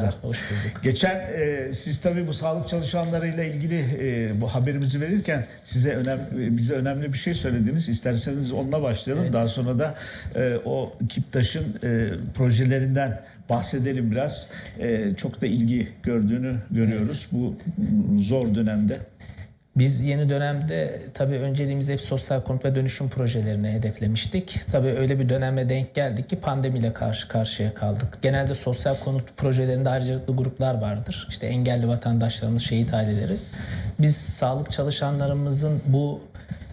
güzel. Hoş bulduk. Geçen e, siz tabii bu sağlık çalışanlarıyla ilgili e, bu haberimizi verirken size önem, e, bize önemli bir şey söylediniz. İsterseniz onunla başlayalım. Evet. Daha sonra da e, o Kiptaş'ın e, projelerinden bahsedelim biraz. E, çok da ilgi gördüğünü görüyoruz bu zor dönemde. Biz yeni dönemde tabii önceliğimizi hep sosyal konut ve dönüşüm projelerini hedeflemiştik. Tabii öyle bir döneme denk geldik ki pandemiyle karşı karşıya kaldık. Genelde sosyal konut projelerinde ayrıcalıklı gruplar vardır. İşte engelli vatandaşlarımız, şehit aileleri. Biz sağlık çalışanlarımızın bu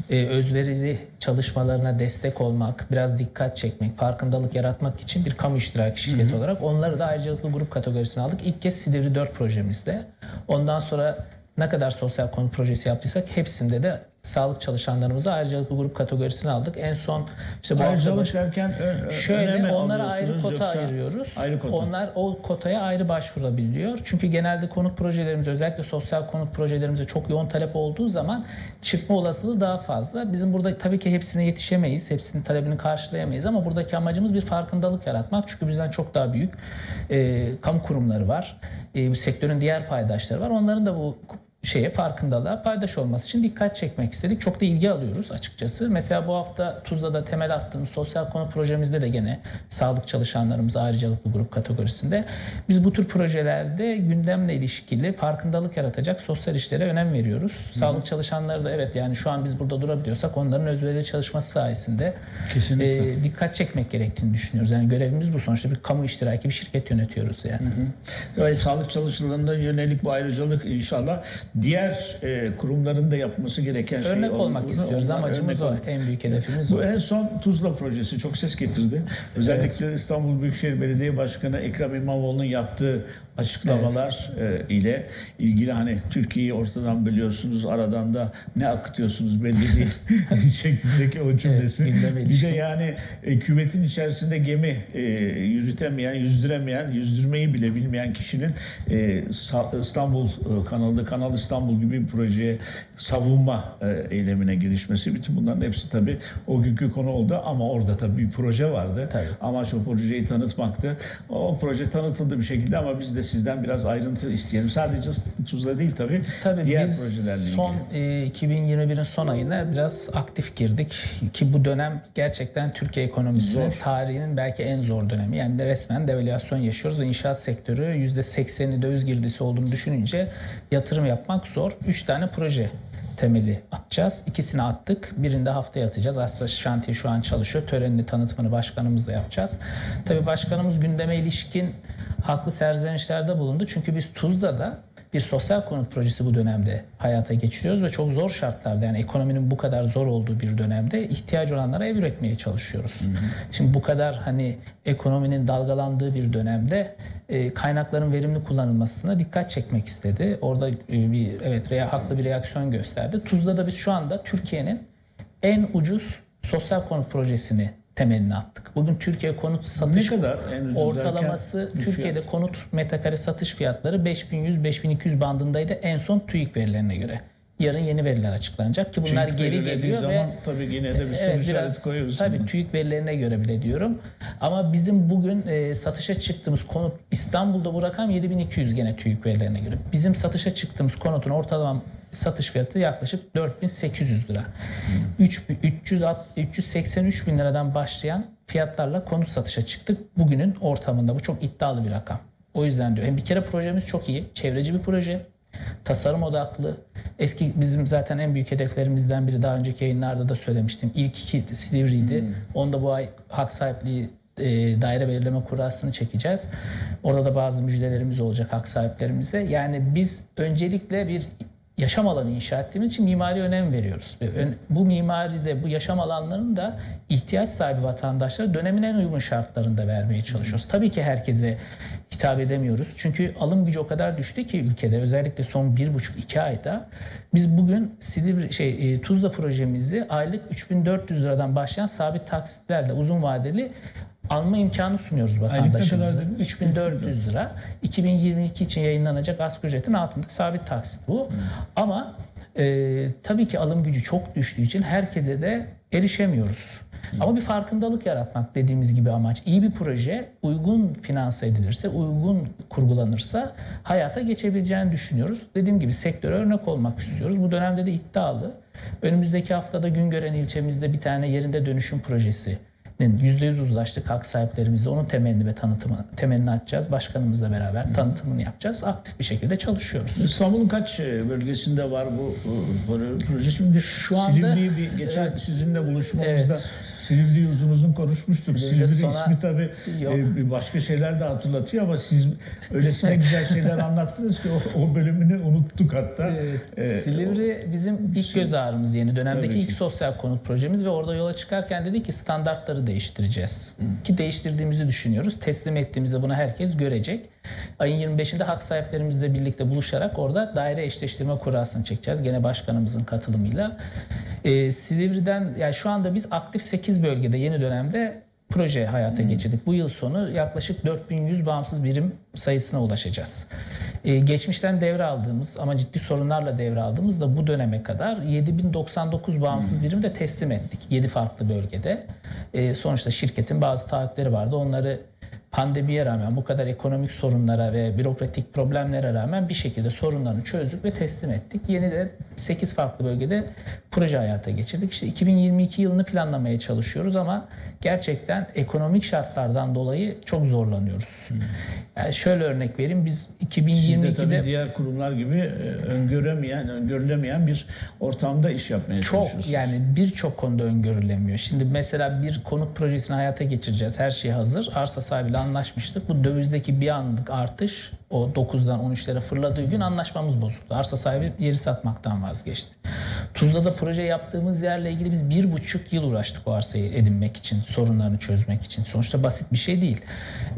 e, özverili çalışmalarına destek olmak, biraz dikkat çekmek, farkındalık yaratmak için bir kamu iştiraki şirketi olarak onları da ayrıcalıklı grup kategorisine aldık. İlk kez Silivri 4 projemizde. Ondan sonra ne kadar sosyal konut projesi yaptıysak hepsinde de sağlık çalışanlarımızı ayrıcalıklı grup kategorisine aldık. En son işte bu Ayrıcalık başı- derken ö- ö- Şöyle öneme onlara ayrı kota ayırıyoruz. Ayrı kota. Onlar o kotaya ayrı başvurabiliyor. Çünkü genelde konut projelerimiz özellikle sosyal konut projelerimize çok yoğun talep olduğu zaman çıkma olasılığı daha fazla. Bizim burada tabii ki hepsine yetişemeyiz. Hepsinin talebini karşılayamayız ama buradaki amacımız bir farkındalık yaratmak. Çünkü bizden çok daha büyük e, kamu kurumları var. E, bu sektörün diğer paydaşları var. Onların da bu şeye farkındalığa paydaş olması için dikkat çekmek istedik. Çok da ilgi alıyoruz açıkçası. Mesela bu hafta Tuzla'da temel attığımız sosyal konu projemizde de gene sağlık çalışanlarımız ayrıcalıklı grup kategorisinde. Biz bu tür projelerde gündemle ilişkili farkındalık yaratacak sosyal işlere önem veriyoruz. Sağlık çalışanları da evet yani şu an biz burada durabiliyorsak onların özverili çalışması sayesinde Kesinlikle. e, dikkat çekmek gerektiğini düşünüyoruz. Yani görevimiz bu sonuçta bir kamu iştiraki bir şirket yönetiyoruz yani. Ve sağlık çalışanlarına yönelik bu ayrıcalık inşallah diğer e, kurumların da yapması gereken şey. Örnek olmak istiyoruz. Amacımız örnek o. En büyük hedefimiz o. Bu en son Tuzla projesi çok ses getirdi. Özellikle İstanbul Büyükşehir Belediye Başkanı Ekrem İmamoğlu'nun yaptığı açıklamalar e, ile ilgili hani Türkiye'yi ortadan bölüyorsunuz aradan da ne akıtıyorsunuz belli değil şeklindeki o cümlesi. gündeme bir de yani e, küvetin içerisinde gemi e, yürütemeyen, yüzdüremeyen, yüzdürmeyi bile bilmeyen kişinin e, İstanbul e, kanalı, Kanal İstanbul gibi bir projeye savunma e, eylemine girişmesi. Bütün bunların hepsi tabii o günkü konu oldu ama orada tabii bir proje vardı. Tabii. Amaç o projeyi tanıtmaktı. O proje tanıtıldı bir şekilde ama biz de sizden biraz ayrıntı isteyelim. Sadece Tuzla değil tabii. Tabii diğer biz projelerle ilgili. son e, 2021'in son ayına biraz aktif girdik ki bu dönem gerçekten Türkiye ekonomisinin Zor. tarihinin belki en zor dönemi. Yani resmen devalüasyon yaşıyoruz ve inşaat sektörü %80'i döviz girdisi olduğunu düşününce yatırım yapmak zor. 3 tane proje temeli atacağız. İkisini attık. Birinde haftaya atacağız. Aslında şantiye şu an çalışıyor. Törenini, tanıtımını başkanımızla yapacağız. Tabii başkanımız gündeme ilişkin haklı serzenişlerde bulundu. Çünkü biz Tuzla'da bir sosyal konut projesi bu dönemde hayata geçiriyoruz ve çok zor şartlarda yani ekonominin bu kadar zor olduğu bir dönemde ihtiyacı olanlara ev üretmeye çalışıyoruz. Şimdi bu kadar hani ekonominin dalgalandığı bir dönemde e, kaynakların verimli kullanılmasına dikkat çekmek istedi. Orada e, bir evet rea- haklı bir reaksiyon gösterdi. Tuzla'da biz şu anda Türkiye'nin en ucuz sosyal konut projesini temelini attık. Bugün Türkiye konut ne satış kadar en ucuz Ortalaması Türkiye'de fiyat? konut metrekare satış fiyatları 5100-5200 bandındaydı en son TÜİK verilerine göre. Yarın yeni veriler açıklanacak ki bunlar TÜİK geri geliyor ve zaman tabii yine de bir soru Evet biraz koyuyoruz. tabii TÜİK verilerine göre bile diyorum. Ama bizim bugün e, satışa çıktığımız konut İstanbul'da bu rakam 7200 gene TÜİK verilerine göre. Bizim satışa çıktığımız konutun ortalama satış fiyatı yaklaşık 4800 lira. 3 300 383 bin liradan başlayan fiyatlarla konut satışa çıktık. Bugünün ortamında bu çok iddialı bir rakam. O yüzden diyor. Hem bir kere projemiz çok iyi. Çevreci bir proje. Tasarım odaklı. Eski bizim zaten en büyük hedeflerimizden biri daha önceki yayınlarda da söylemiştim. İlk iki Silivri'ydi. Onda bu ay hak sahipliği e, daire belirleme kurasını çekeceğiz. Orada da bazı müjdelerimiz olacak hak sahiplerimize. Yani biz öncelikle bir yaşam alanı inşa ettiğimiz için mimari önem veriyoruz. Bu mimaride bu yaşam alanlarını da ihtiyaç sahibi vatandaşlara dönemin en uygun şartlarında vermeye çalışıyoruz. Tabii ki herkese hitap edemiyoruz. Çünkü alım gücü o kadar düştü ki ülkede özellikle son bir buçuk iki ayda biz bugün Silivri şey e, Tuzla projemizi aylık 3400 liradan başlayan sabit taksitlerle uzun vadeli alma imkanı sunuyoruz vatandaşımıza. dediniz? 3400 lira. 2022 için yayınlanacak asgari ücretin altında sabit taksit bu. Ama e, tabii ki alım gücü çok düştüğü için herkese de erişemiyoruz. Ama bir farkındalık yaratmak dediğimiz gibi amaç. İyi bir proje uygun finanse edilirse, uygun kurgulanırsa hayata geçebileceğini düşünüyoruz. Dediğim gibi sektöre örnek olmak istiyoruz. Bu dönemde de iddialı. Önümüzdeki haftada Güngören ilçemizde bir tane yerinde dönüşüm projesi %100 uzlaştık hak sahiplerimizle. Onun temelini ve tanıtımı, temelini atacağız. Başkanımızla beraber tanıtımını yapacağız. Aktif bir şekilde çalışıyoruz. İstanbul'un kaç e, bölgesinde var bu e, proje? Şimdi Şu anda- Silivri'yi bir geçen sizinle buluşmamızda Evet. Silivri'yi uzun uzun konuşmuştuk. Silivri Silivri sona- ismi tabii Yok. e, başka şeyler de hatırlatıyor ama siz öylesine güzel şeyler anlattınız ki o, o bölümünü unuttuk hatta. E, Silivri bizim ilk göz ağrımız yeni dönemdeki ilk sosyal konut projemiz ve orada yola çıkarken dedik ki standartları değiştireceğiz. Ki değiştirdiğimizi düşünüyoruz. Teslim ettiğimizde bunu herkes görecek. Ayın 25'inde hak sahiplerimizle birlikte buluşarak orada daire eşleştirme kurasını çekeceğiz. Gene başkanımızın katılımıyla. Ee, Silivri'den yani şu anda biz aktif 8 bölgede yeni dönemde proje hayata geçirdik. Bu yıl sonu yaklaşık 4100 bağımsız birim sayısına ulaşacağız. Ee, geçmişten devraldığımız ama ciddi sorunlarla devraldığımız da bu döneme kadar 7099 bağımsız birim de teslim ettik 7 farklı bölgede. Ee, sonuçta şirketin bazı taahhütleri vardı. Onları pandemiye rağmen bu kadar ekonomik sorunlara ve bürokratik problemlere rağmen bir şekilde sorunlarını çözdük ve teslim ettik. Yeni de 8 farklı bölgede proje hayata geçirdik. İşte 2022 yılını planlamaya çalışıyoruz ama gerçekten ekonomik şartlardan dolayı çok zorlanıyoruz. Yani şöyle örnek vereyim biz Siz de tabii 2022'de diğer kurumlar gibi e, öngöremeyen, öngörülemeyen bir ortamda iş yapmaya çok çalışıyorsunuz. yani birçok konuda öngörülemiyor. Şimdi mesela bir konut projesini hayata geçireceğiz. Her şey hazır. Arsa sahibiyle anlaşmıştık. Bu dövizdeki bir anlık artış o 9'dan 13'lere fırladığı gün anlaşmamız bozuldu. Arsa sahibi yeri satmaktan vazgeçti. Tuzla'da proje yaptığımız yerle ilgili biz bir buçuk yıl uğraştık o arsayı edinmek için, sorunlarını çözmek için. Sonuçta basit bir şey değil.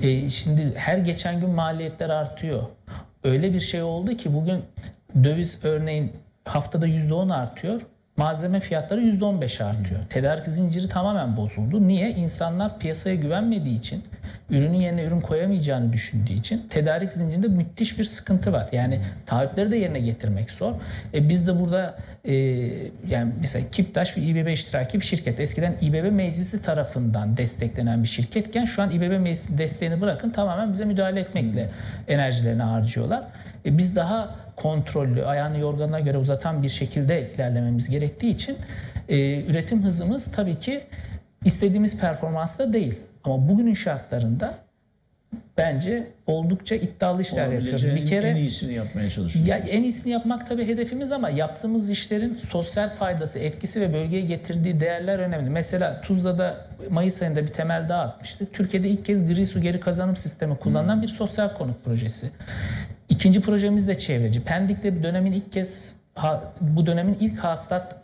Ee, şimdi her geçen gün maliyetler artıyor. Öyle bir şey oldu ki bugün döviz örneğin haftada %10 artıyor. Malzeme fiyatları %15 artıyor. Tedarik zinciri tamamen bozuldu. Niye? İnsanlar piyasaya güvenmediği için, ürünün yerine ürün koyamayacağını düşündüğü için tedarik zincirinde müthiş bir sıkıntı var. Yani taahhütleri de yerine getirmek zor. E biz de burada e, yani mesela Kiptaş bir İBB iştiraki bir şirket. Eskiden İBB meclisi tarafından desteklenen bir şirketken şu an İBB meclisi desteğini bırakın tamamen bize müdahale etmekle enerjilerini harcıyorlar. E biz daha kontrollü, ayağını yorganına göre uzatan bir şekilde ilerlememiz gerektiği için e, üretim hızımız tabii ki istediğimiz performansta değil. Ama bugünün şartlarında bence oldukça iddialı işler yapıyoruz. Bir kere en iyisini yapmaya çalışıyorsunuz. ya en iyisini yapmak tabii hedefimiz ama yaptığımız işlerin sosyal faydası, etkisi ve bölgeye getirdiği değerler önemli. Mesela Tuzla'da Mayıs ayında bir temel daha atmıştık. Türkiye'de ilk kez gri su geri kazanım sistemi kullanılan bir sosyal konut projesi. İkinci projemiz de çevreci. Pendik'te bir dönemin ilk kez ha- bu dönemin ilk hasılat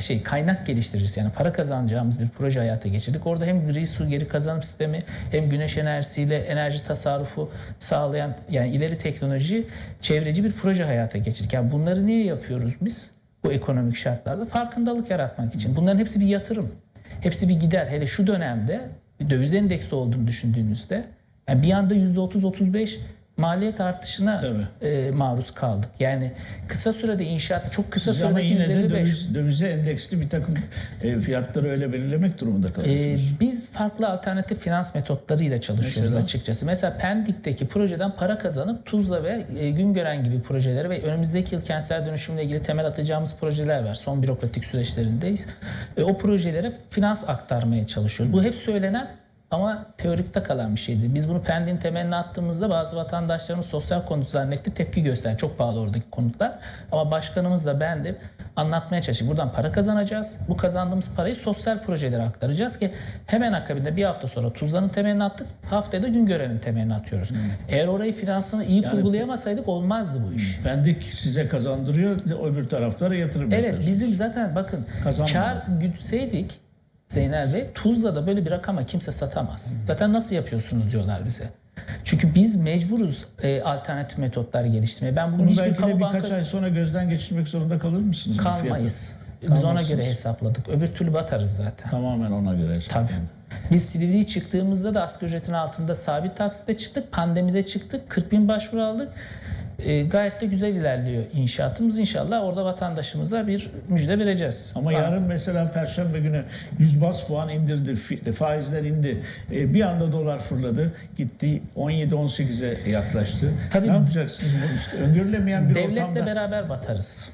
şey kaynak geliştiricisi yani para kazanacağımız bir proje hayata geçirdik. Orada hem gri su geri kazanım sistemi hem güneş enerjisiyle enerji tasarrufu sağlayan yani ileri teknoloji çevreci bir proje hayata geçirdik. Yani bunları niye yapıyoruz biz? Bu ekonomik şartlarda farkındalık yaratmak için. Bunların hepsi bir yatırım. Hepsi bir gider. Hele şu dönemde bir döviz endeksi olduğunu düşündüğünüzde yani bir anda %30-35 maliyet artışına Tabii. e, maruz kaldık. Yani kısa sürede inşaatı çok kısa Siz ama sürede yine de 155. döviz, dövize endeksli bir takım e, fiyatları öyle belirlemek durumunda Ee, kalıyorsunuz. biz farklı alternatif finans metotlarıyla çalışıyoruz Mesela? açıkçası. Mesela Pendik'teki projeden para kazanıp Tuzla ve e, Güngören gibi projelere ve önümüzdeki yıl kentsel dönüşümle ilgili temel atacağımız projeler var. Son bürokratik süreçlerindeyiz. E, o projelere finans aktarmaya çalışıyoruz. Bu hep söylenen ama teorikte kalan bir şeydi. Biz bunu Pendik'in temeline attığımızda bazı vatandaşlarımız sosyal konut zannetti, tepki gösterdi. Çok pahalı oradaki konutlar. Ama başkanımız da ben de anlatmaya çalıştık. Buradan para kazanacağız. Bu kazandığımız parayı sosyal projelere aktaracağız ki hemen akabinde bir hafta sonra Tuzla'nın temelini attık. Haftaya da Güngören'in temelini atıyoruz. Eğer orayı finansını iyi kurgulayamasaydık olmazdı bu iş. Pendik size kazandırıyor, öbür taraflara yatırım Evet bizim zaten bakın kar gütseydik Zeynel Bey Tuzla'da böyle bir rakama kimse satamaz. Zaten nasıl yapıyorsunuz diyorlar bize. Çünkü biz mecburuz e, alternatif metotlar geliştirmeye. Ben bugün Bunu hiçbir belki de birkaç banka ay sonra gözden geçirmek zorunda kalır mısınız? kalmayız. Biz ona göre hesapladık. Öbür türlü batarız zaten. Tamamen ona göre Tabii. hesaplandı. Biz Silivri'ye çıktığımızda da asgari ücretin altında sabit taksitle çıktık. Pandemide çıktık. 40 bin başvuru aldık. E, gayet de güzel ilerliyor inşaatımız. İnşallah orada vatandaşımıza bir müjde vereceğiz. Ama yarın mesela Perşembe günü 100 bas puan indirdi, fi- faizler indi. E, bir anda dolar fırladı, gitti 17-18'e yaklaştı. Tabii- ne yapacaksınız? İşte öngörülemeyen bir Devletle ortamda. beraber batarız.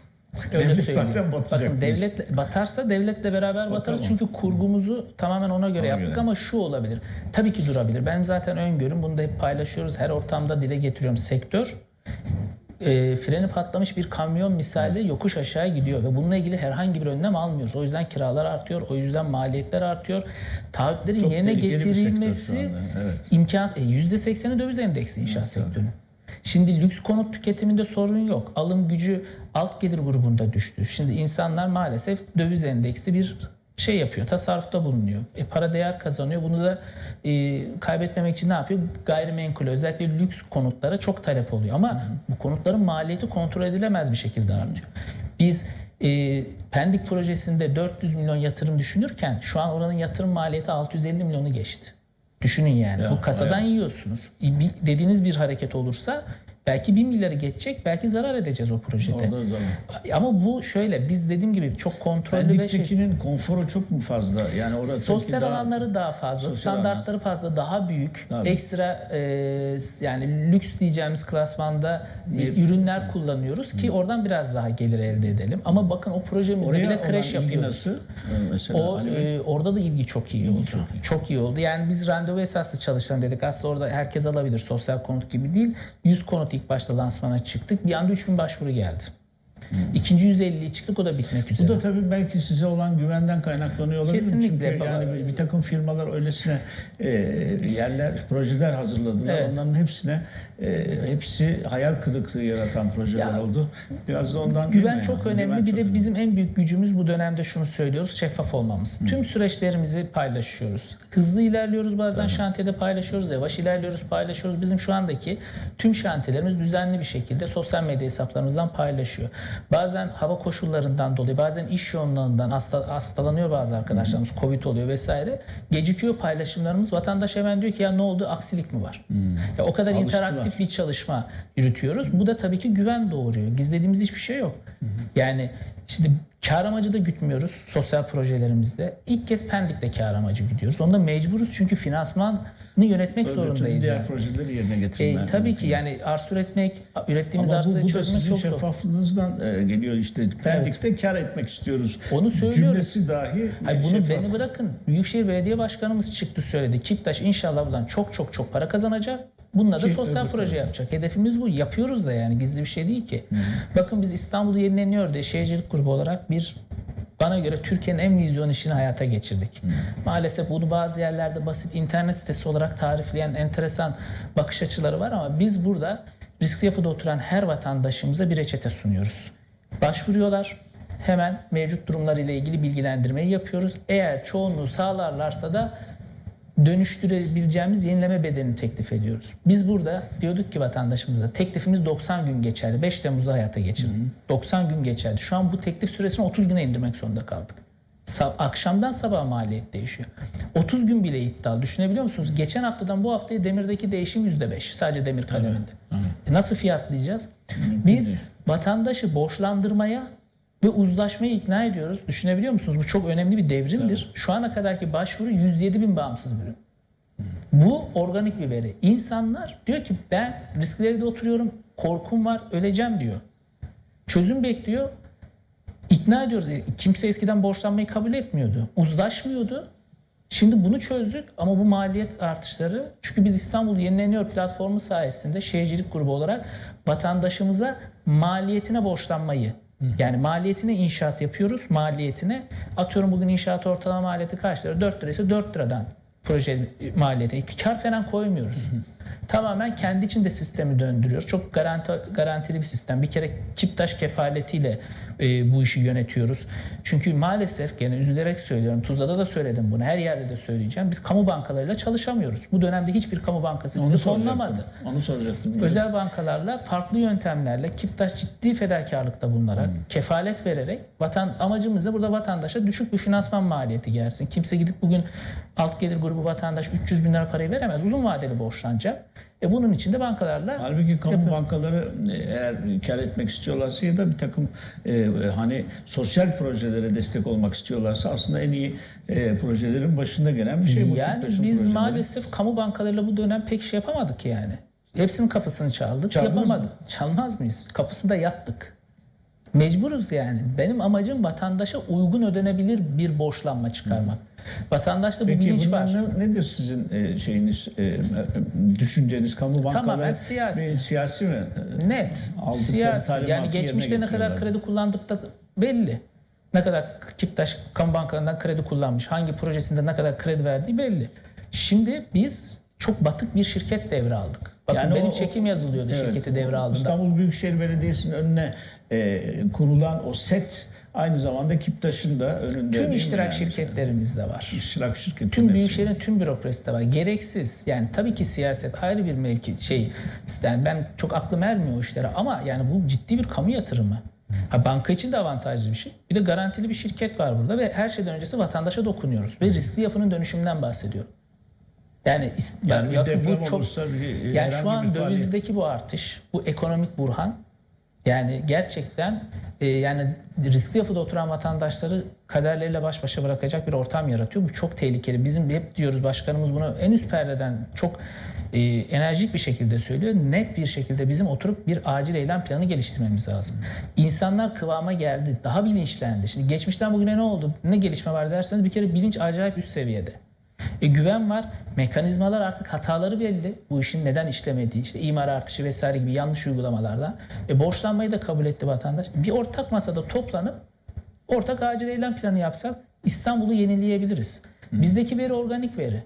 Öyle Devlet söyleyeyim. zaten batacak Bakın devlet batarsa devletle beraber batarız. Batamam. Çünkü kurgumuzu tamamen ona göre Ona yaptık göre. ama şu olabilir. Tabii ki durabilir. Ben zaten öngörüm. Bunu da hep paylaşıyoruz. Her ortamda dile getiriyorum. Sektör e, freni patlamış bir kamyon misali yokuş aşağı gidiyor ve bununla ilgili herhangi bir önlem almıyoruz. O yüzden kiralar artıyor, o yüzden maliyetler artıyor. Taahhütlerin Çok yerine getirilmesi evet. imkan e, %80'i döviz endeksi inşaat sektörünün. Şimdi lüks konut tüketiminde sorun yok. Alım gücü alt gelir grubunda düştü. Şimdi insanlar maalesef döviz endeksli bir şey yapıyor. Tasarrufta bulunuyor. E, para değer kazanıyor. Bunu da e, kaybetmemek için ne yapıyor? Gayrimenkul özellikle lüks konutlara çok talep oluyor. Ama bu konutların maliyeti kontrol edilemez bir şekilde artıyor. Biz e, Pendik projesinde 400 milyon yatırım düşünürken şu an oranın yatırım maliyeti 650 milyonu geçti. Düşünün yani. Ya, Bu kasadan yiyorsunuz. E, bir- dediğiniz bir hareket olursa belki 1 milyarı geçecek, belki zarar edeceğiz o projede. Orada zaman. Ama bu şöyle biz dediğim gibi çok kontrollü ve şey, Pendik'tekinin konforu çok mu fazla? Yani orada sosyal daha- alanları daha fazla, standartları fazla, daha büyük, büyük. ekstra e, yani lüks diyeceğimiz klasmanda e, ürünler kullanıyoruz ki oradan biraz daha gelir elde edelim. Ama bakın o projemizde Oraya bile kreş yapıyoruz. nasıl? Mesela O Bey? e, orada da ilgi çok iyi oldu. çok Çok iyi. iyi. oldu. Yani biz randevu esaslı çalışan dedik. Aslında orada herkes alabilir. Sosyal konut gibi değil. 100 konut ilk başta lansmana çıktık. Bir anda 3000 başvuru geldi. İkinci 150'yi çıktık o da bitmek üzere. Bu da tabii belki size olan güvenden kaynaklanıyor olabilir. Kesinlikle. Çünkü yani bir, bir takım firmalar öylesine e, yerler, projeler hazırladılar. Evet. Onların hepsine e, hepsi hayal kırıklığı yaratan projeler Ya, oldu. Biraz da ondan Güven çok yani? önemli. Güven bir çok de önemli. bizim en büyük gücümüz bu dönemde şunu söylüyoruz. Şeffaf olmamız. Tüm süreçlerimizi paylaşıyoruz. Hızlı ilerliyoruz bazen şantiyede paylaşıyoruz. Yavaş ilerliyoruz paylaşıyoruz. Bizim şu andaki tüm şantiyelerimiz düzenli bir şekilde sosyal medya hesaplarımızdan paylaşıyor. Bazen hava koşullarından dolayı bazen iş yoğunluğundan hasta, hastalanıyor bazı arkadaşlarımız. Covid oluyor vesaire. Gecikiyor paylaşımlarımız. Vatandaş hemen diyor ki ya ne oldu aksilik mi var? Ya o kadar Alıştılar. interaktif bir çalışma yürütüyoruz. Bu da tabii ki güven doğuruyor. Gizlediğimiz hiçbir şey yok. Yani şimdi kar amacı da gütmüyoruz sosyal projelerimizde. İlk kez Pendik'te kar amacı gidiyoruz. Onda mecburuz çünkü finansmanı yönetmek türlü zorundayız. diğer yani. projeleri yerine E, getirmek. tabii ki yani arz üretmek, ürettiğimiz Ama bu, arzı bu da çözmek sizin çok zor. şeffaflığınızdan e, geliyor işte. Pendik'te kar etmek istiyoruz. Onu söylüyoruz. Cümlesi dahi Hayır bunu şeffaf. beni bırakın. Büyükşehir Belediye Başkanımız çıktı söyledi. Kiptaş inşallah buradan çok çok çok para kazanacak. Bununla da sosyal öbür proje yapacak. Hedefimiz bu. Yapıyoruz da yani gizli bir şey değil ki. Bakın biz İstanbul Yenileniyor diye şehircilik grubu olarak bir bana göre Türkiye'nin en vizyon işini hayata geçirdik. Maalesef bunu bazı yerlerde basit internet sitesi olarak tarifleyen enteresan bakış açıları var ama biz burada riskli yapıda oturan her vatandaşımıza bir reçete sunuyoruz. Başvuruyorlar. Hemen mevcut durumlarıyla ilgili bilgilendirmeyi yapıyoruz. Eğer çoğunluğu sağlarlarsa da dönüştürebileceğimiz yenileme bedelini teklif ediyoruz. Biz burada diyorduk ki vatandaşımıza teklifimiz 90 gün geçerli. 5 Temmuz'da hayata geçirdik. 90 gün geçerli. Şu an bu teklif süresini 30 güne indirmek zorunda kaldık. Sa- akşamdan sabaha maliyet değişiyor. 30 gün bile iddialı. Düşünebiliyor musunuz? Geçen haftadan bu haftaya demirdeki değişim %5. Sadece demir kaleminde. E Nasıl fiyatlayacağız? Biz vatandaşı borçlandırmaya ve uzlaşmaya ikna ediyoruz. Düşünebiliyor musunuz? Bu çok önemli bir devrimdir. Şu ana kadarki başvuru 107 bin bağımsız bölüm. Bu organik bir veri. İnsanlar diyor ki ben risklerde oturuyorum, korkum var, öleceğim diyor. Çözüm bekliyor. İkna ediyoruz. Kimse eskiden borçlanmayı kabul etmiyordu. Uzlaşmıyordu. Şimdi bunu çözdük ama bu maliyet artışları çünkü biz İstanbul Yenileniyor platformu sayesinde şehircilik grubu olarak vatandaşımıza maliyetine borçlanmayı yani maliyetine inşaat yapıyoruz. Maliyetine atıyorum bugün inşaat ortalama maliyeti kaç lira? 4 lira ise 4 liradan proje maliyeti. Kar falan koymuyoruz. Tamamen kendi içinde sistemi döndürüyoruz. Çok garanti, garantili bir sistem. Bir kere Kiptaş kefaletiyle e, bu işi yönetiyoruz. Çünkü maalesef gene üzülerek söylüyorum. Tuzla'da da söyledim bunu. Her yerde de söyleyeceğim. Biz kamu bankalarıyla çalışamıyoruz. Bu dönemde hiçbir kamu bankası bizi fonlamadı. Onu soracaktım. Özel bankalarla farklı yöntemlerle Kiptaş ciddi fedakarlıkta bulunarak kefalet vererek vatan amacımız da burada vatandaşa düşük bir finansman maliyeti gelsin. Kimse gidip bugün alt gelir grubu bu vatandaş 300 bin lira parayı veremez. Uzun vadeli borçlanacak. E bunun için de bankalarla Halbuki kamu Yapıyor. bankaları e, eğer kar etmek istiyorlarsa ya da bir takım e, e, hani sosyal projelere destek olmak istiyorlarsa aslında en iyi e, projelerin başında gelen bir şey bu. yani biz projeleri. maalesef kamu bankalarıyla bu dönem pek şey yapamadık yani. Hepsinin kapısını çaldık. Çaldınız yapamadık. Çalmaz mıyız? Kapısında yattık. Mecburuz yani. Benim amacım vatandaşa uygun ödenebilir bir borçlanma çıkarmak. Vatandaşta bu Peki bilinç var. ne- nedir sizin e, şeyiniz, e, e, düşünceniz? Kamu bankaları Tamamen siyasi. bir siyasi mi? Net. Aldıkları Siyasi. Yani geçmişte ne kadar kredi kullandık da belli. Ne kadar Kiptaş kamu bankalarından kredi kullanmış, hangi projesinde ne kadar kredi verdiği belli. Şimdi biz çok batık bir şirket devraldık. Bakın Yani benim o- çekim yazılıyordu Evet, şirketi devraldığında. İstanbul Büyükşehir Belediyesi'nin önüne e, kurulan o set aynı zamanda Kiptaş'ın da önünde. Tüm iştirak yani? şirketlerimiz de var. İştirak şirketi. Tüm büyükşehirin tüm bürokrasisi de var. Gereksiz. Yani tabii ki siyaset ayrı bir mevki şey. Yani ben çok aklım ermiyor o işlere ama yani bu ciddi bir kamu yatırımı. Ha, banka için de avantajlı bir şey. Bir de garantili bir şirket var burada ve her şeyden öncesi vatandaşa dokunuyoruz. Ve riskli yapının dönüşümünden bahsediyorum. Yani, Yani deprem bu çok olursa bir, yani şu an dövizdeki bu artış, bu ekonomik burhan yani gerçekten e, yani riskli yapıda oturan vatandaşları kaderleriyle baş başa bırakacak bir ortam yaratıyor. Bu çok tehlikeli. Bizim hep diyoruz başkanımız bunu en üst perdeden çok e, enerjik bir şekilde söylüyor. Net bir şekilde bizim oturup bir acil eylem planı geliştirmemiz lazım. İnsanlar kıvama geldi. Daha bilinçlendi. Şimdi geçmişten bugüne ne oldu? Ne gelişme var derseniz bir kere bilinç acayip üst seviyede. E, güven var. Mekanizmalar artık hataları belli. Bu işin neden işlemediği, işte imar artışı vesaire gibi yanlış uygulamalardan. E, borçlanmayı da kabul etti vatandaş. Bir ortak masada toplanıp ortak acil eylem planı yapsak İstanbul'u yenileyebiliriz. Bizdeki veri organik veri.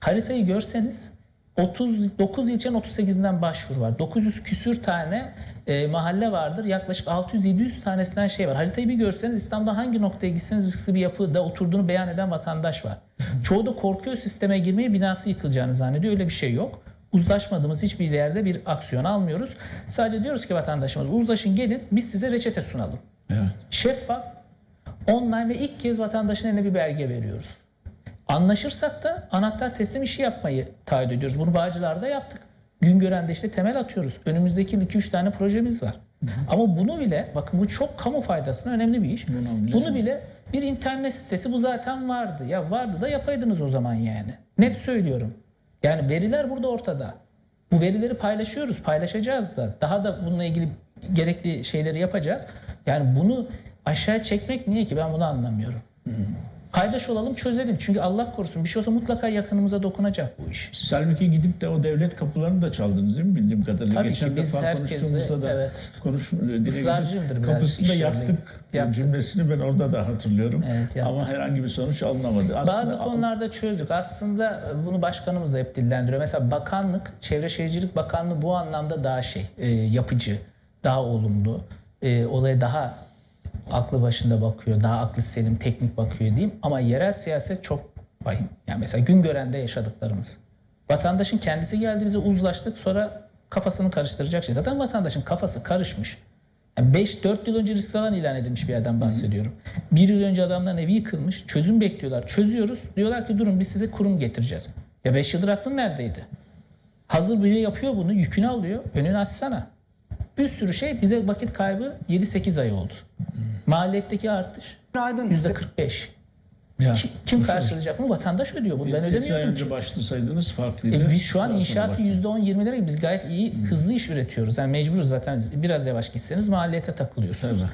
Haritayı görseniz 39 ilçenin 38'inden başvuru var. 900 küsür tane e, mahalle vardır. Yaklaşık 600-700 tanesinden şey var. Haritayı bir görseniz İstanbul'da hangi noktaya gitseniz riskli bir yapıda oturduğunu beyan eden vatandaş var. Çoğu da korkuyor sisteme girmeye binası yıkılacağını zannediyor. Öyle bir şey yok. Uzlaşmadığımız hiçbir yerde bir aksiyon almıyoruz. Sadece diyoruz ki vatandaşımız uzlaşın gelin biz size reçete sunalım. Evet. Şeffaf, online ve ilk kez vatandaşın eline bir belge veriyoruz. Anlaşırsak da anahtar teslim işi yapmayı taahhüt ediyoruz. Bunu Bağcılar'da yaptık. Güngören'de işte temel atıyoruz. Önümüzdeki yıl 2-3 tane projemiz var. Ama bunu bile, bakın bu çok kamu faydasına önemli bir iş. Bile- Bunu bile bir internet sitesi bu zaten vardı. Ya vardı da yapaydınız o zaman yani. Net söylüyorum. Yani veriler burada ortada. Bu verileri paylaşıyoruz, paylaşacağız da. Daha da bununla ilgili gerekli şeyleri yapacağız. Yani bunu aşağı çekmek niye ki ben bunu anlamıyorum. Paydaş olalım çözelim. Çünkü Allah korusun bir şey olsa mutlaka yakınımıza dokunacak bu iş. Siz halbuki gidip de o devlet kapılarını da çaldınız değil mi bildiğim kadarıyla? Tabii Geçen ki biz defa konuştuğumuzda da evet. konuş, biraz kapısında iş yerine. yattık, Yattık. cümlesini ben orada da hatırlıyorum. Evet. Ama herhangi bir sonuç alınamadı. Aslında Bazı konularda çözdük. Aslında bunu başkanımız da hep dillendiriyor. Mesela bakanlık, Çevre Şehircilik Bakanlığı bu anlamda daha şey, e, yapıcı, daha olumlu, e, olaya daha aklı başında bakıyor, daha aklı selim, teknik bakıyor diyeyim. Ama yerel siyaset çok vahim. Yani mesela Güngören'de yaşadıklarımız. Vatandaşın kendisi geldi bize uzlaştık sonra kafasını karıştıracak şey. Zaten vatandaşın kafası karışmış. 5-4 yıl önce risk alan ilan edilmiş bir yerden bahsediyorum. Bir yıl önce adamların evi yıkılmış. Çözüm bekliyorlar. Çözüyoruz. Diyorlar ki durun biz size kurum getireceğiz. Ya 5 yıldır aklın neredeydi? Hazır biri yapıyor bunu. Yükünü alıyor. Önünü açsana. Bir sürü şey bize vakit kaybı 7-8 ay oldu. Maliyetteki artış Günaydın. %45. Ya, Kim, kim karşılayacak bunu? Vatandaş ödüyor bunu. Ben 8 ay ödemiyorum. önce başlasaydınız farklıydı. E biz şu an inşaatı başladık. %10-20'lere biz gayet iyi hızlı iş üretiyoruz. Yani mecburuz zaten biraz yavaş gitseniz maliyete takılıyorsunuz. Tabii.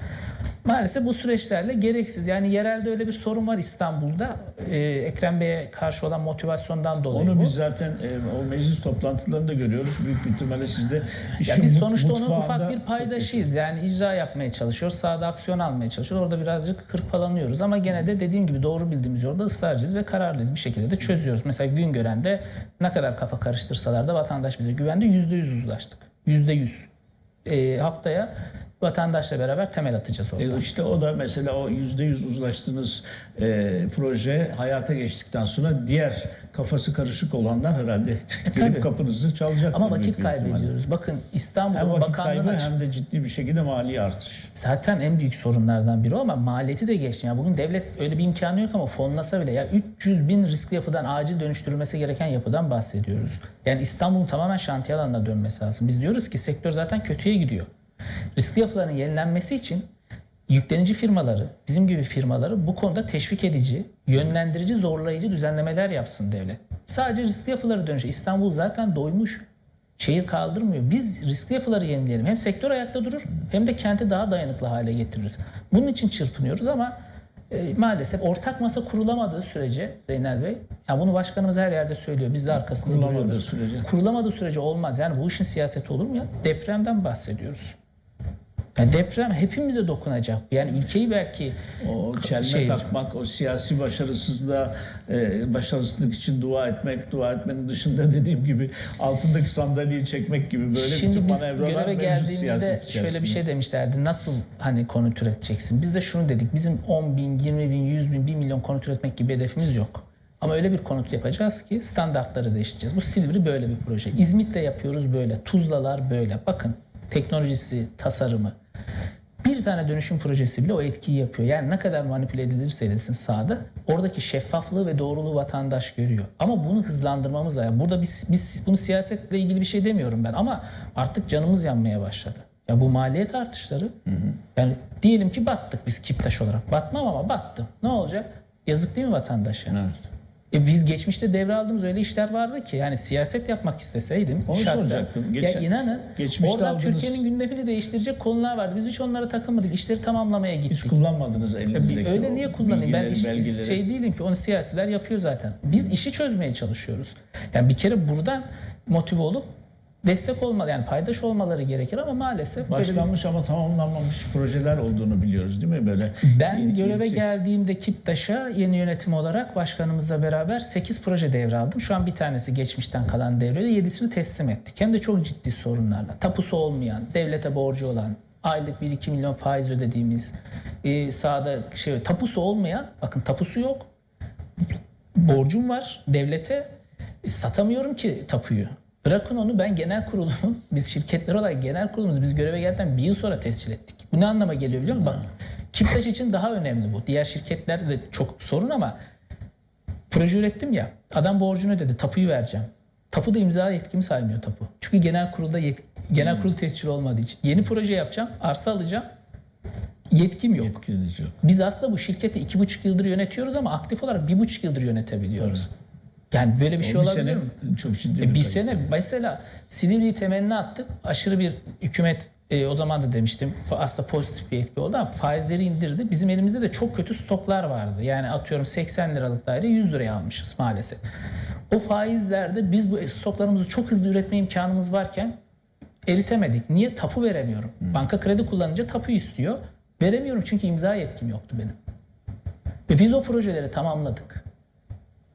Maalesef bu süreçlerle gereksiz. Yani yerelde öyle bir sorun var İstanbul'da. Ee, Ekrem Bey'e karşı olan motivasyondan dolayı Onu bu. biz zaten e, o meclis toplantılarında görüyoruz. Büyük bir ihtimalle siz de Ya işin biz sonuçta onun ufak bir paydaşıyız. Yani icra yapmaya çalışıyoruz. Sahada aksiyon almaya çalışıyoruz. Orada birazcık hırpalanıyoruz. Ama gene de dediğim gibi doğru bildiğimiz yolda ısrarcıyız ve kararlıyız. Bir şekilde de çözüyoruz. Mesela Güngören'de ne kadar kafa karıştırsalar da vatandaş bize güvendi. %100 uzlaştık. %100. Ee, haftaya vatandaşla beraber temel atacağız orada. E işte o da mesela o yüzde yüz uzlaştığınız e, proje hayata geçtikten sonra diğer kafası karışık olanlar herhalde gelip E, tabii. kapınızı çalacak. Ama vakit kaybediyoruz. Bakın Hem İstanbul'un vakit bakanlığına kaybı hem de ciddi bir şekilde mali artış. Zaten en büyük sorunlardan biri o ama maliyeti de geçtim. Ya bugün devlet öyle bir imkanı yok ama fonlasa bile ya 300 bin riskli yapıdan acil dönüştürülmesi gereken yapıdan bahsediyoruz. Yani İstanbul'un tamamen şantiye alanına dönmesi lazım. Biz diyoruz ki sektör zaten kötüye gidiyor. Riskli yapıların yenilenmesi için yüklenici firmaları, bizim gibi firmaları bu konuda teşvik edici, yönlendirici, zorlayıcı düzenlemeler yapsın devlet. Sadece riskli yapıları dönüşü. İstanbul zaten doymuş. Şehir kaldırmıyor. Biz riskli yapıları yenileyelim. Hem sektör ayakta durur hem de kenti daha dayanıklı hale getiririz. Bunun için çırpınıyoruz ama e, maalesef ortak masa kurulamadığı sürece Zeynel Bey, ya bunu başkanımız her yerde söylüyor. Biz de arkasında Kurulamadığı duruyoruz. sürece. Kurulamadığı sürece olmaz. Yani bu işin siyaseti olur mu ya? Depremden bahsediyoruz. Ya deprem hepimize dokunacak. Yani ülkeyi belki O çelme şey- takmak, o siyasi başarısızlığa, e, başarısızlık için dua etmek, dua etmenin dışında dediğim gibi altındaki sandalyeyi çekmek gibi böyle Şimdi bütün manevralar göreve siyaset şöyle bir şey demişlerdi. Nasıl hani konut üreteceksin? Biz de şunu dedik. Bizim 10 bin, 20 bin, 100 bin, 1 milyon konut üretmek gibi hedefimiz yok. Ama öyle bir konut yapacağız ki standartları değiştireceğiz. Bu Silivri böyle bir proje. İzmit'te yapıyoruz böyle. Tuzlalar böyle. Bakın teknolojisi, tasarımı. Bir tane dönüşüm projesi bile o etkiyi yapıyor. Yani ne kadar manipüle edilirse edilsin sahada oradaki şeffaflığı ve doğruluğu vatandaş görüyor. Ama bunu hızlandırmamız lazım. Burada biz, biz bunu siyasetle ilgili bir şey demiyorum ben ama artık canımız yanmaya başladı. Ya bu maliyet artışları yani diyelim ki battık biz Kiptaş olarak. Batmam ama battım. Ne olacak? Yazık değil mi vatandaşa? Evet. E biz geçmişte devraldığımız öyle işler vardı ki yani siyaset yapmak isteseydim Onu şahsen soracaktım. ya Geçen- inanın geçmişte oradan aldığınız- Türkiye'nin gündemini değiştirecek konular vardı. Biz hiç onlara takılmadık. İşleri tamamlamaya Hiç gittik. kullanmadınız Ya elinizdeki bir- öyle niye kullanayım? Ben iş, belgeleri. şey değilim ki onu siyasiler yapıyor zaten. Biz işi çözmeye çalışıyoruz. Yani bir kere buradan motive olup destek olmalı yani paydaş olmaları gerekir ama maalesef böyle Başlanmış ama tamamlanmamış projeler olduğunu biliyoruz değil mi böyle? Ben İl- göreve ilçe- geldiğimde Kiptaş'a yeni yönetim olarak başkanımızla beraber 8 proje devraldım. Şu an bir tanesi geçmişten kalan devrede 7'sini teslim ettik. Hem de çok ciddi sorunlarla. Tapusu olmayan, devlete borcu olan, aylık 1-2 milyon faiz ödediğimiz, e, sahada şey tapusu olmayan, bakın tapusu yok. Borcum var devlete. E, satamıyorum ki tapuyu. Bırakın onu ben genel kurulumu, biz şirketler olarak genel kurulumuz biz göreve geldikten bir yıl sonra tescil ettik. Bu ne anlama geliyor biliyor musun? Bak Kiptaş için daha önemli bu. Diğer şirketlerde de çok sorun ama proje ürettim ya adam borcunu ödedi tapuyu vereceğim. Tapu da imza yetkimi saymıyor tapu. Çünkü genel kurulda yet- genel kurul tescil olmadığı için. Yeni proje yapacağım, arsa alacağım. Yetkim yok. Etkileyecek. Biz aslında bu şirketi iki buçuk yıldır yönetiyoruz ama aktif olarak bir buçuk yıldır yönetebiliyoruz. Yani böyle bir şey olabilir sene mi? çok ciddi E, bir sene mesela Silivri'yi temeline attık. Aşırı bir hükümet e, o zaman da demiştim aslında pozitif bir etki oldu ama faizleri indirdi. Bizim elimizde de çok kötü stoklar vardı. Yani atıyorum 80 liralık daire 100 liraya almışız maalesef. O faizlerde biz bu stoklarımızı çok hızlı üretme imkanımız varken eritemedik. Niye? Tapu veremiyorum. Banka kredi kullanınca tapu istiyor. Veremiyorum çünkü imza yetkim yoktu benim. Ve biz o projeleri tamamladık.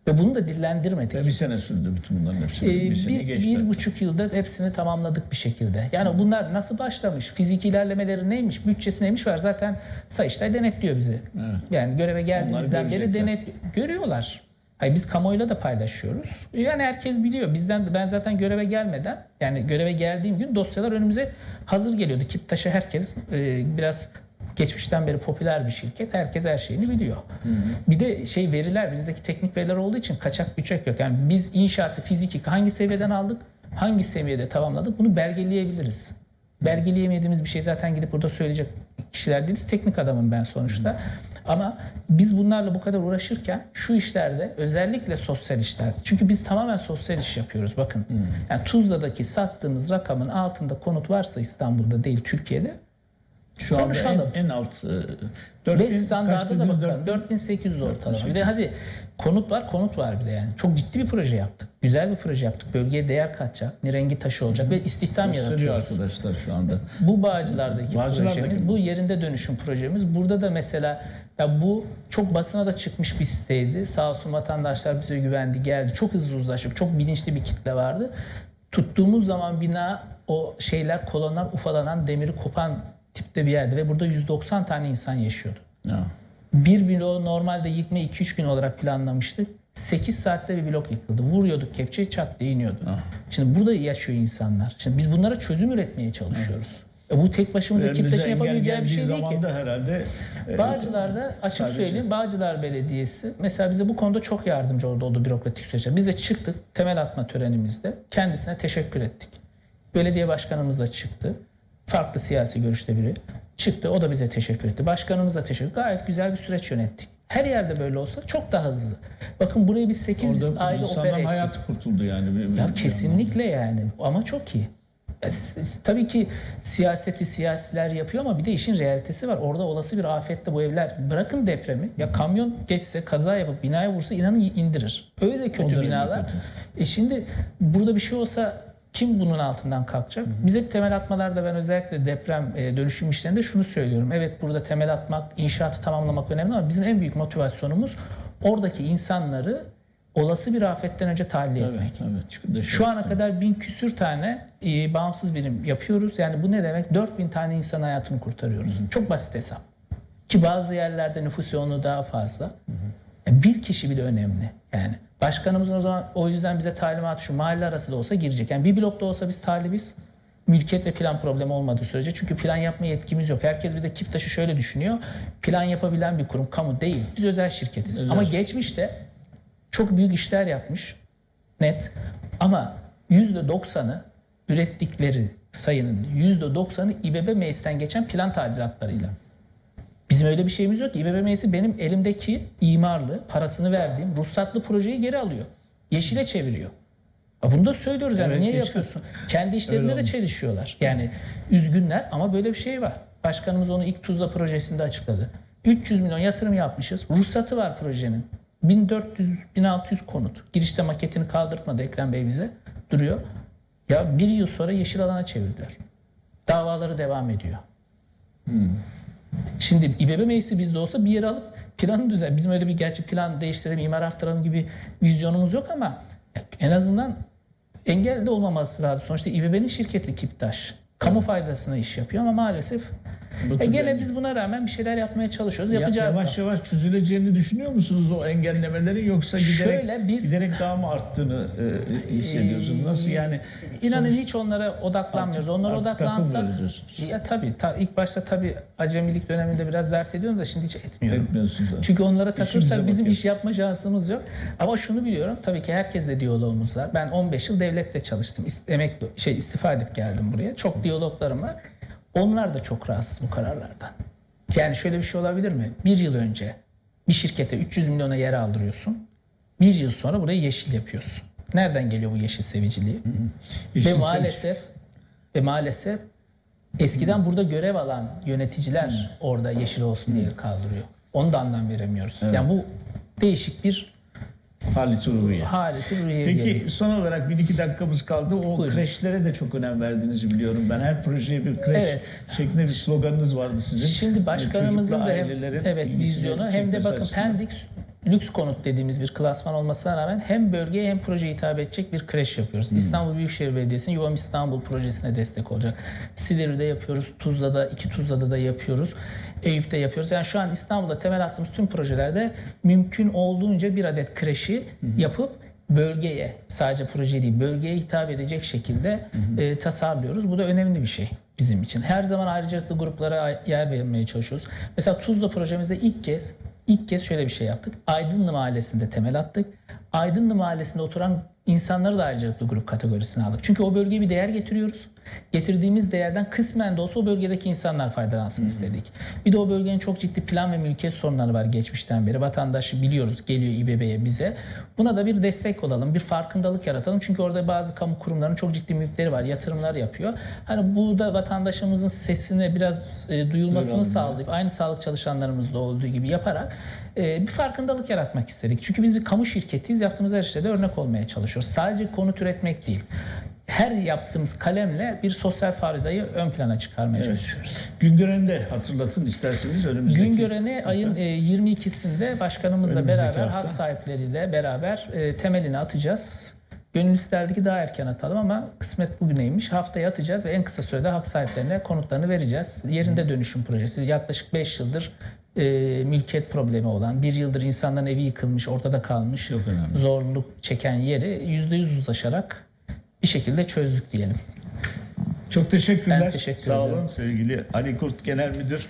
Ve bunu da dillendirmedik. Ve bir sene sürdü bütün bunların hepsi. Ee, bir sene bir, geçti. bir buçuk yılda hepsini tamamladık bir şekilde. Yani bunlar nasıl başlamış? Fiziki ilerlemeleri neymiş? Bütçesi neymiş var? Zaten Sayıştay denetliyor bizi. Yani göreve geldiğimizden beri denet görüyorlar. Hayır, biz kamuoyuyla da paylaşıyoruz. Yani herkes biliyor. Bizden de ben zaten göreve gelmeden yani göreve geldiğim gün dosyalar önümüze hazır geliyordu. Kiptaş'a herkes e, biraz geçmişten beri popüler bir şirket. Herkes her şeyini biliyor. Bir de şey veriler bizdeki teknik veriler olduğu için kaçak güçek yok. Yani biz inşaatı fiziki hangi seviyeden aldık, hangi seviyede tamamladık bunu belgeleyebiliriz. Belgeleyemediğimiz bir şey zaten gidip burada söyleyecek kişiler değiliz. Teknik adamım ben sonuçta. Ama biz bunlarla bu kadar uğraşırken şu işlerde özellikle sosyal işler. Çünkü biz tamamen sosyal iş yapıyoruz bakın. Yani Tuzla'daki sattığımız rakamın altında konut varsa İstanbul'da değil Türkiye'de Şu anda konuşalım. en, en alt e, Ve 4000 kaç standarda da bakalım. 4000? 4800 ortalama. Bir de hadi konut var, konut var bir de yani. Çok ciddi bir proje yaptık. Güzel bir proje yaptık. Bölgeye değer katacak, nirengi taşı olacak ve istihdam Gösteriyor yaratıyoruz. arkadaşlar şu anda. Bu Bağcılar'daki Bağcılar'daki projemiz, mi? bu yerinde dönüşüm projemiz. Burada da mesela ya bu çok basına da çıkmış bir siteydi. Sağ olsun vatandaşlar bize güvendi, geldi. Çok hızlı uzlaştık. Çok bilinçli bir kitle vardı. Tuttuğumuz zaman bina o şeyler kolonlar ufalanan demiri kopan tipte bir yerdi ve burada 190 tane insan yaşıyordu. Ha. Bir blok normalde yıkma 2-3 gün olarak planlamıştık. 8 saatte bir blok yıkıldı. Vuruyorduk kepçeyi çat diye iniyordu. Şimdi burada yaşıyor insanlar. Şimdi biz bunlara çözüm üretmeye çalışıyoruz. E bu tek başımıza ekip Önünüze taşı engel yapabileceği bir şey değil ki. herhalde e, Bağcılar'da açık sadece- söyleyeyim Bağcılar Belediyesi mesela bize bu konuda çok yardımcı oldu oldu bürokratik süreçte. Biz de çıktık temel atma törenimizde kendisine teşekkür ettik. Belediye başkanımız da çıktı. Farklı siyasi görüşte biri. Çıktı o da bize teşekkür etti. Başkanımız da teşekkür Gayet güzel bir süreç yönettik. Her yerde böyle olsa çok daha hızlı. Bakın burayı biz 8 orada ayda opera ettik. hayatı kurtuldu yani. Bir- bir- Ya bir kesinlikle yani ama çok iyi. Ya tabii ki siyaseti siyasiler yapıyor ama bir de işin realitesi var. Orada olası bir afette bu evler bırakın depremi ya kamyon geçse kaza yapıp binaya vursa inanın indirir. Öyle kötü derece binalar. E şimdi burada bir şey olsa kim bunun altından kalkacak? Biz hep temel atmalarda ben özellikle deprem e, dönüşüm işlerinde şunu söylüyorum. Evet burada temel atmak, inşaatı tamamlamak önemli ama bizim en büyük motivasyonumuz oradaki insanları olası bir afetten önce tahliye etmek. Evet, evet. Çünkü de Şu ana kadar bin küsür tane e, bağımsız birim yapıyoruz. Yani bu ne demek? 4000 tane insan hayatını kurtarıyoruz. Çok basit hesap. Ki bazı yerlerde nüfus yoğunluğu daha fazla. Ya Bir kişi bile önemli. Yani başkanımızın o zaman o yüzden bize talimatı şu mahalle arası da olsa girecek. Yani bir blokta olsa biz talibiz. Mülkiyet ve plan problemi olmadığı sürece. Çünkü plan yapma yetkimiz yok. Herkes bir de Kiptaş'ı şöyle düşünüyor. Plan yapabilen bir kurum, kamu değil. Biz özel şirketiz. Ama geçmişte çok büyük işler yapmış. Net. Ama %90'ı ürettikleri sayının %90'ı İBB meclisten geçen plan tadilatlarıyla. Bizim öyle bir şeyimiz yok ki. İBB meclisi benim elimdeki imarlı, parasını verdiğim ruhsatlı projeyi geri alıyor. Yeşile çeviriyor. Bunu da söylüyoruz yani Evet, niye keşke. yapıyorsun? Kendi işlerinde de çelişiyorlar. Yani üzgünler ama böyle bir şey var. Başkanımız onu ilk Tuzla projesinde açıkladı. 300 milyon yatırım yapmışız. Ruhsatı var projenin. 1400-1600 konut. Girişte maketini kaldırtmadı Ekrem Bey bize. Duruyor. Ya bir yıl sonra yeşil alana çevirdiler. Davaları devam ediyor. Şimdi İBB meclisi bizde olsa bir yere alıp planı düzen. Bizim öyle bir gerçi plan değiştirelim, imar arttıralım gibi vizyonumuz yok ama en azından engel de olmaması lazım. Sonuçta İBB'nin şirketi Kiptaş. Kamu faydasına iş yapıyor ama maalesef e gene biz buna rağmen bir şeyler yapmaya çalışıyoruz. Ya- Yapacağız yavaş da. yavaş çözüleceğini düşünüyor musunuz o engellemelerin yoksa giderek Şöyle biz- giderek daha mı arttığını e, hissediyorsunuz? Nasıl yani? İnanın sonuç- hiç onlara odaklanmıyoruz. Artık- Onlara artık odaklansak ya tabii ta, ilk başta tabii acemilik döneminde biraz dert ediyorum da şimdi hiç etmiyorum. Etmiyorsunuz. Çünkü onlara takılırsak bizim iş yapma şansımız yok. Ama şunu biliyorum tabii ki herkesle diyalogumuz var. Ben 15 yıl devlette çalıştım. İst- Emekli, şey istifa edip geldim buraya. Çok diyaloglarım var. Onlar da çok rahatsız bu kararlardan. Yani şöyle bir şey olabilir mi? Bir yıl önce bir şirkete 300 milyona yer aldırıyorsun. Bir yıl sonra burayı yeşil yapıyorsun. Nereden geliyor bu yeşil seviciliği? Yeşil ve maalesef ve maalesef eskiden burada görev alan yöneticiler orada yeşil olsun diye kaldırıyor. Onu da anlam veremiyoruz. Yani bu değişik bir Halit Uru'ya. haleti ruhiye diyelim. Peki son olarak bir iki dakikamız kaldı. O Buyurun. kreşlere de çok önem verdiğinizi biliyorum ben. Her projeye bir kreş Evet. şeklinde bir sloganınız vardı sizin. Şimdi başkanımızın Çocuklu da hem evet vizyonu hem de bakın. Pendik lüks konut dediğimiz bir klasman olmasına rağmen hem bölgeye hem projeye hitap edecek bir kreş yapıyoruz. Hmm. İstanbul Büyükşehir Belediyesi'nin Yuvam İstanbul projesine destek olacak. Silivri'de yapıyoruz, Tuzla'da, iki Tuzla'da da yapıyoruz. Eyüp'te yapıyoruz. Yani şu an İstanbul'da temel attığımız tüm projelerde mümkün olduğunca bir adet kreşi yapıp bölgeye sadece proje değil bölgeye hitap edecek şekilde e, tasarlıyoruz. Bu da önemli bir şey bizim için. Her zaman ayrıcalıklı gruplara yer vermeye çalışıyoruz. Mesela Tuzla projemizde ilk kez ilk kez şöyle bir şey yaptık. Aydınlı Mahallesi'nde temel attık. Aydınlı Mahallesi'nde oturan insanları da ayrıcalıklı grup kategorisine aldık. Çünkü o bölgeye bir değer getiriyoruz. Getirdiğimiz değerden kısmen de olsa o bölgedeki insanlar faydalansın istedik. Bir de o bölgenin çok ciddi plan ve mülkiyet sorunları var geçmişten beri. Vatandaşı biliyoruz geliyor İBB'ye bize. Buna da bir destek olalım, bir farkındalık yaratalım. Çünkü orada bazı kamu kurumlarının çok ciddi mülkleri var, yatırımlar yapıyor. Hani bu da vatandaşımızın sesine biraz e, duyulmasını Duyuralım. sağlayıp aynı sağlık çalışanlarımızda olduğu gibi yaparak e, bir farkındalık yaratmak istedik. Çünkü biz bir kamu şirketiyiz. Yaptığımız her işte de örnek olmaya çalışıyoruz. Sadece konut üretmek değil. Her yaptığımız kalemle bir sosyal faydayı ön plana çıkarmaya çalışıyoruz. Güngören'i de hatırlatın isterseniz önümüzdeki. Güngören'i ayın e, 22'sinde başkanımızla Önümüzdeki beraber hafta. hak sahipleriyle beraber e, temelini atacağız. Gönül isterdi ki daha erken atalım ama kısmet bugüneymiş. Haftaya atacağız ve en kısa sürede hak sahiplerine konutlarını vereceğiz. Yerinde dönüşüm projesi yaklaşık 5 yıldır e, mülkiyet problemi olan, bir yıldır insanların evi yıkılmış, ortada kalmış, önemli. zorluk çeken yeri %100 uzlaşarak bir şekilde çözdük diyelim. Çok teşekkürler. Ben teşekkür Sağ olun ederim. sevgili Ali Kurt Genel Müdür.